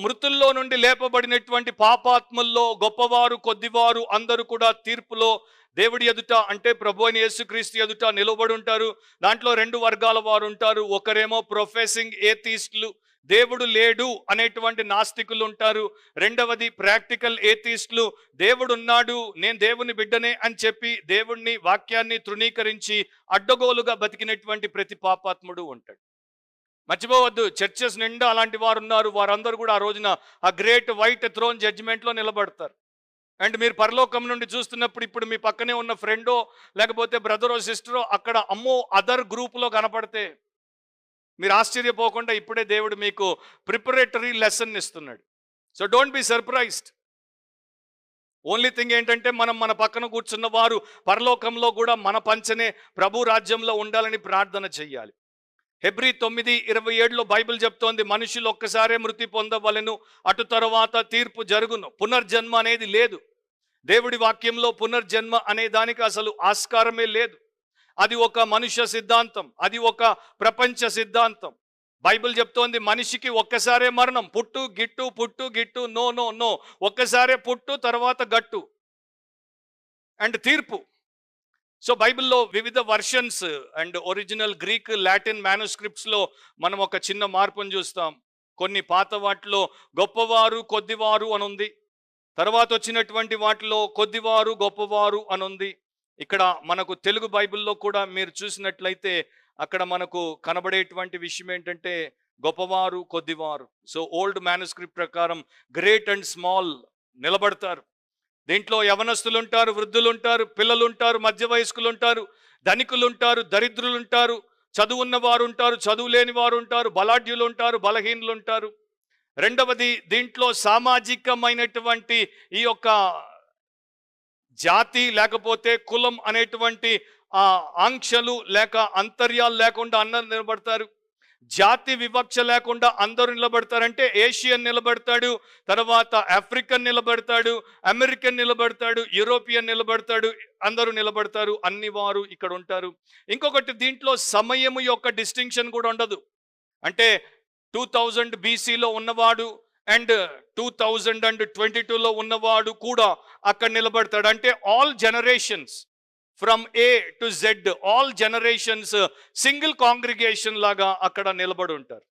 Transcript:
మృతుల్లో నుండి లేపబడినటువంటి పాపాత్మల్లో గొప్పవారు కొద్దివారు అందరూ కూడా తీర్పులో దేవుడి ఎదుట అంటే ప్రభు అని యేసుక్రీస్తు ఎదుట నిలబడి ఉంటారు. దాంట్లో రెండు వర్గాల వారు ఉంటారు. ఒకరేమో ప్రొఫెసింగ్ ఏథీస్టులు దేవుడు లేడు అనేటువంటి నాస్తికులు ఉంటారు. రెండవది ప్రాక్టికల్ ఏథీస్టులు దేవుడు ఉన్నాడు నేను దేవుని బిడ్డనే అని చెప్పి దేవుణ్ణి వాక్యాన్ని తృణీకరించి అడ్డగోలుగా బతికినటువంటి ప్రతి పాపాత్ముడు ఉంటాడు. మర్చిపోవద్దు. చర్చెస్ నిండా అలాంటి వారు ఉన్నారు వారందరూ కూడా ఆ రోజున ఆ గ్రేట్ వైట్ థ్రోన్ జడ్జిమెంట్లో నిలబడతారు. అండ్ మీరు పరలోకం నుండి చూస్తున్నప్పుడు ఇప్పుడు మీ పక్కనే ఉన్న ఫ్రెండో లేకపోతే బ్రదరో సిస్టరో అక్కడ అమ్మో అదర్ గ్రూప్లో కనపడితే మీరు ఆశ్చర్యపోకుండా ఇప్పుడే దేవుడు మీకు ప్రిపరేటరీ లెసన్ ఇస్తున్నాడు. So don't be surprised. Only thing ఏంటంటే మనం మన పక్కన కూర్చున్న వారు పరలోకంలో కూడా మన పంచనే ప్రభు రాజ్యంలో ఉండాలని ప్రార్థన చెయ్యాలి హెబ్రి తొమ్మిది ఇరవై ఏడులో బైబిల్ చెప్తోంది మనుషులు ఒక్కసారే మృతి పొందవలెను అటు తరువాత తీర్పు జరుగును. పునర్జన్మ అనేది లేదు. దేవుడి వాక్యంలో పునర్జన్మ అనే దానికి అసలు ఆస్కారమే లేదు. అది ఒక మనుష్య సిద్ధాంతం అది ఒక ప్రపంచ సిద్ధాంతం. బైబిల్ చెప్తోంది మనిషికి ఒక్కసారే మరణం పుట్టు గిట్టు పుట్టు గిట్టు నో నో నో ఒక్కసారే పుట్టు తర్వాత గట్టు. అండ్ తీర్పు. సో బైబిల్లో వివిధ versions and original Greek Latin మ్యానుస్క్రిప్ట్స్లో మనం ఒక చిన్న మార్పును చూస్తాం. కొన్ని పాత వాటిలో గొప్పవారు కొద్దివారు అని ఉంది తర్వాత వచ్చినటువంటి వాటిలో కొద్దివారు గొప్పవారు అని ఉంది ఇక్కడ మనకు తెలుగు బైబిల్లో కూడా మీరు చూసినట్లయితే అక్కడ మనకు కనబడేటువంటి విషయం ఏంటంటే గొప్పవారు కొద్దివారు. సో ఓల్డ్ మ్యానుస్క్రిప్ట్ ప్రకారం గ్రేట్ అండ్ స్మాల్ నిలబడతారు. దీంట్లో యవనస్తులు ఉంటారు వృద్ధులు ఉంటారు పిల్లలు ఉంటారు మధ్య వయస్కులు ఉంటారు ధనికులు ఉంటారు దరిద్రులు ఉంటారు చదువున్న వారు ఉంటారు చదువు లేని వారు ఉంటారు బలాఢ్యులు ఉంటారు బలహీనులు ఉంటారు రెండవది దీంట్లో సామాజికమైనటువంటి ఈ యొక్క జాతి లేకపోతే కులం అనేటువంటి ఆ ఆంక్షలు లేక అంతర్యాలు లేకుండా అన్న నిలబడతారు జాతి వివక్ష లేకుండా అందరూ నిలబడతారంటే ఏషియన్ నిలబడతాడు తర్వాత ఆఫ్రికన్ నిలబడతాడు అమెరికన్ నిలబడతాడు యూరోపియన్ నిలబడతాడు అందరూ నిలబడతారు అన్ని వారు ఇక్కడ ఉంటారు. ఇంకొకటి దీంట్లో సమయము యొక్క డిస్టింక్షన్ కూడా ఉండదు. అంటే టూ థౌజండ్ బీసీలో ఉన్నవాడు and two thousand and twenty టూలో ఉన్నవాడు కూడా అక్కడ నిలబడతాడు. అంటే all generations from A to Z all generations single congregation లాగా అక్కడ నిలబడి ఉంటారు